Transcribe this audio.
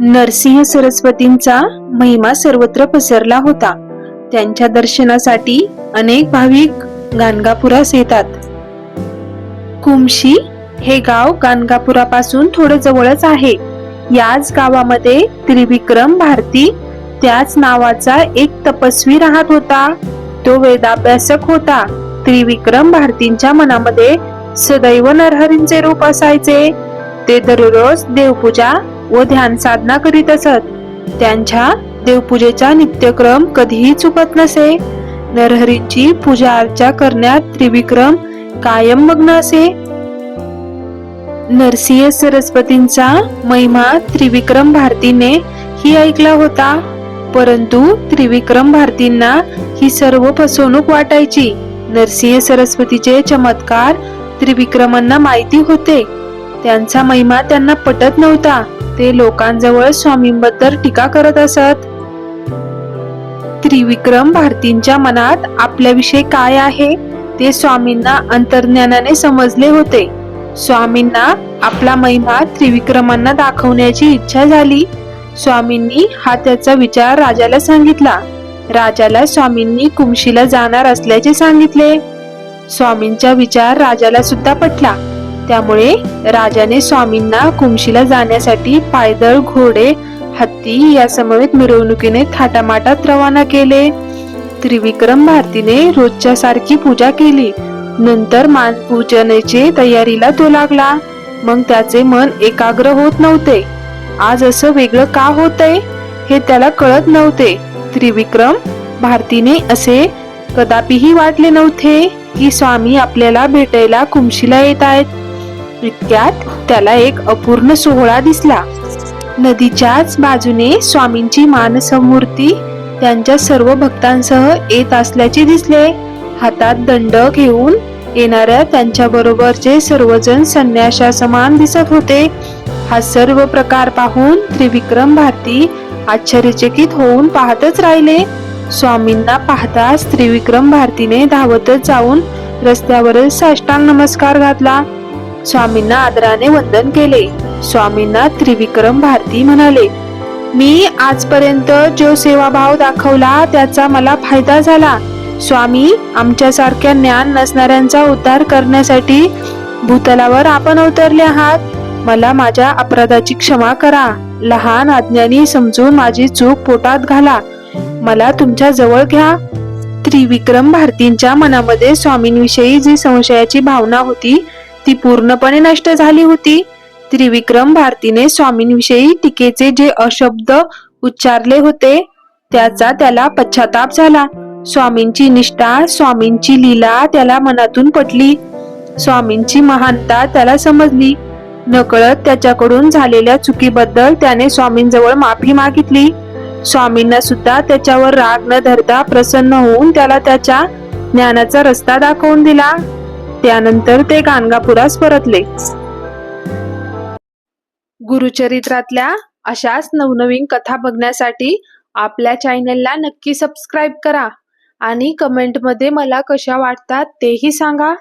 नरसिंह सरस्वतींचा महिमा सर्वत्र पसरला होता. त्यांच्या दर्शनासाठी अनेक भाविक गाणगापुरास येतात. कुमशी हे गाव गाणगापुरापासून थोडं जवळच आहे. याच गावामध्ये त्रिविक्रम भारती त्याच नावाचा एक तपस्वी राहत होता. तो वेदाभ्यासक होता. त्रिविक्रम भारतींच्या मनामध्ये सदैव नरहरींचे रूप असायचे. ते दररोज देवपूजा व ध्यान साधना करीत असत. त्यांच्या देवपूजेचा नित्यक्रम कधीही चुकत नसे. नरहरींची पूजा अर्चा करण्यात त्रिविक्रम कायम मग्न असे. नरसिंह सरस्वतींचा महिमा त्रिविक्रम भारतीने ही ऐकला होता. परंतु त्रिविक्रम भारतींना ही सर्व फसवणूक वाटायची. नरसिंह सरस्वतीचे चमत्कार त्रिविक्रमांना माहिती होते. त्यांचा महिमा त्यांना पटत नव्हता. ते लोकांजवळ स्वामींबद्दल टीका करत असत. त्रिविक्रम भारतींच्या मनात आपल्याविषयी काय आहे ते स्वामींना अंतर्ज्ञानाने समजले होते. स्वामींना आपला महिमा त्रिविक्रमांना दाखवण्याची इच्छा झाली. स्वामींनी हा त्याचा विचार राजाला सांगितला. राजाला स्वामींनी कुमशीला जाणार असल्याचे सांगितले. स्वामींचा विचार राजाला सुद्धा पटला. त्यामुळे राजाने स्वामींना कुमशीला जाण्यासाठी पायदळ घोडे हत्ती या समवेत मिरवणुकीने थाटामाटात रवाना केले. त्रिविक्रम भारतीने रोजच्या सारखी पूजा केली. नंतर मानपूजनेचे तयारीला तो लागला. मग त्याचे मन एकाग्र होत नव्हते. आज असं वेगळं का होतंय? हे त्याला कळत नव्हते. त्रिविक्रम भारतीने असे कदापिही वाटले नव्हते की स्वामी आपल्याला भेटायला कुमशीला येत आहेत. इतक्यात त्याला एक अपूर्ण सोहळा दिसला. नदीच्याच बाजूने स्वामींची मानसमूर्ती त्यांच्या सर्व भक्तांसह येत असल्याचे दिसले. हातात दंड घेऊन येणाऱ्या त्यांच्या बरोबरचे सर्वजण संन्याशा समान दिसत होते. हा सर्व प्रकार पाहून त्रिविक्रम भारती आश्चर्यचकित होऊन पाहतच राहिले. स्वामींना पाहताच त्रिविक्रम भारतीने धावतच जाऊन रस्त्यावरच साष्टांग नमस्कार घातला. स्वामींना आदराने वंदन केले. स्वामींना त्रिविक्रम भारती म्हणाले मी आजपर्यंत जो सेवाभाव दाखवला त्याचा मला फायदा झाला. स्वामी आमच्यासारख्या ज्ञान नसणाऱ्यांचा उद्धार करण्यासाठी भूतलावर आपण अवतरले आहात. मला माझ्या अपराधाची क्षमा करा. लहान अज्ञानी समजून माझी चूक पोटात घाला. मला तुमच्या जवळ घ्या. त्रिविक्रम भारतींच्या मनामध्ये स्वामींविषयी जी संशयाची भावना होती ती पूर्णपणे नष्ट झाली होती. त्रिविक्रम भारतीने स्वामींविषयी टीकेचे जे अशब्द उच्चारले होते त्याचा त्याला पश्चाताप झाला. स्वामींची निष्ठा स्वामींची लीला त्याला मनातून पटली. स्वामींची महानता त्याला समजली. नकळत त्याच्याकडून झालेल्या चुकीबद्दल त्याने स्वामींजवळ माफी मागितली. स्वामींना सुद्धा त्याच्यावर राग न धरता प्रसन्न होऊन त्याला त्याच्या ज्ञानाचा रस्ता दाखवून दिला. त्यानंतर ते गाणगापुरास परतले. गुरुचरित्रातल्या अशाच नवनवीन कथा बघण्यासाठी आपल्या चॅनेलला नक्की सबस्क्राईब करा आणि कमेंटमध्ये मला कशा वाटतात तेही सांगा.